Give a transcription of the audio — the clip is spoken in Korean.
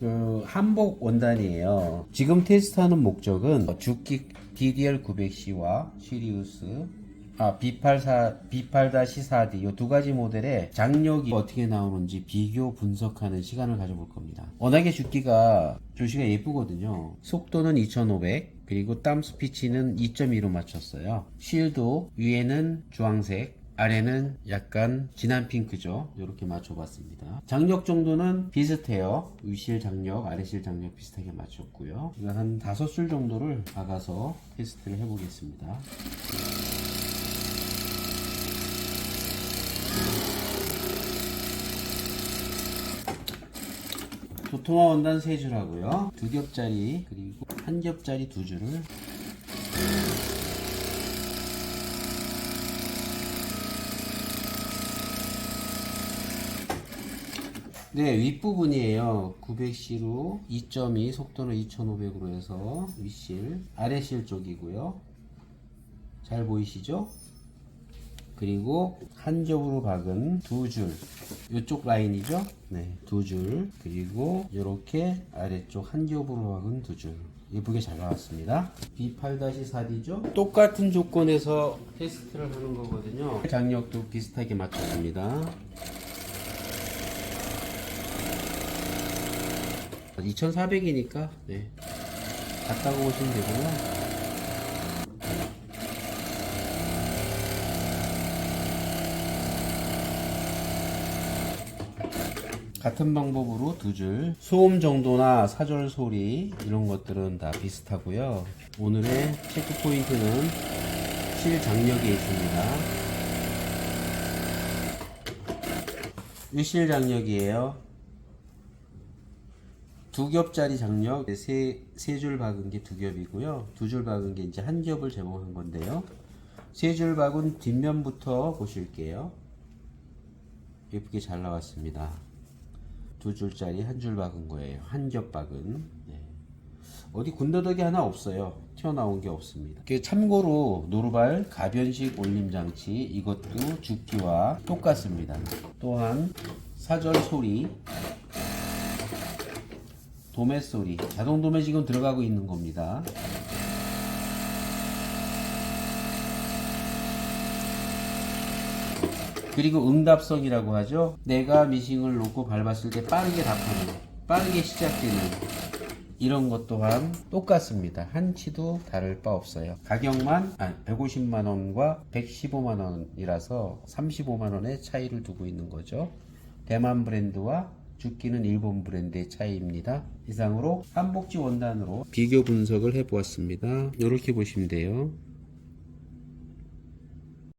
그 한복 원단이에요. 지금 테스트하는 목적은 주기 DDR 900C와 시리우스 아 B84 B8-4D 이 두 가지 모델의 장력이 어떻게 나오는지 비교 분석하는 시간을 가져볼 겁니다. 워낙에 주기가 조시가 예쁘거든요. 속도는 2500 그리고 땀 스피치는 2.2로 맞췄어요. 실도 위에는 주황색 아래는 약간 진한 핑크죠. 이렇게 맞춰봤습니다. 장력 정도는 비슷해요. 위실 장력, 아래실 장력 비슷하게 맞췄고요. 이거 한 다섯 줄 정도를 박아서 테스트를 해보겠습니다. 도톰화 원단 세 줄하고요. 두 겹짜리 그리고 한 겹짜리 두 줄을 네, 윗부분이에요. 900C로 2.2, 속도는 2500으로 해서 윗실, 아래실 쪽이고요. 잘 보이시죠? 그리고 한 겹으로 박은 두 줄. 이쪽 라인이죠? 네, 두 줄. 그리고 이렇게 아래쪽 한 겹으로 박은 두 줄. 예쁘게 잘 나왔습니다. B8-4D죠? 똑같은 조건에서 테스트를 하는 거거든요. 장력도 비슷하게 맞췄습니다. 2,400이니까 네. 갔다가 오시면 되고요. 같은 방법으로 두 줄. 소음 정도나 사절 소리 이런 것들은 다 비슷하고요. 오늘의 체크 포인트는 실 장력에 있습니다. 위실 장력이에요. 두 겹짜리 장력 세세 줄 박은 게 두 겹이고요. 두 줄 박은 게 이제 한 겹을 제공한 건데요. 세 줄 박은 뒷면부터 보실게요. 예쁘게 잘 나왔습니다. 두 줄짜리 한 줄 박은 거예요. 한 겹 박은. 네. 어디 군더더기 하나 없어요. 튀어나온 게 없습니다. 그 참고로 노루발 가변식 올림 장치 이것도 죽기와 똑같습니다. 또한 사절 소리 도매 소리 자동 도매 지금 들어가고 있는 겁니다. 그리고 응답성이라고 하죠. 내가 미싱을 놓고 밟았을 때 빠르게 답하는, 빠르게 시작되는 이런 것 또한 똑같습니다. 한치도 다를 바 없어요. 가격만 아, 150만 원과 115만 원이라서 35만 원의 차이를 두고 있는 거죠. 대만 브랜드와 죽기는 일본 브랜드의 차이입니다. 이상으로 한복지 원단으로 비교 분석을 해보았습니다. 이렇게 보시면 돼요.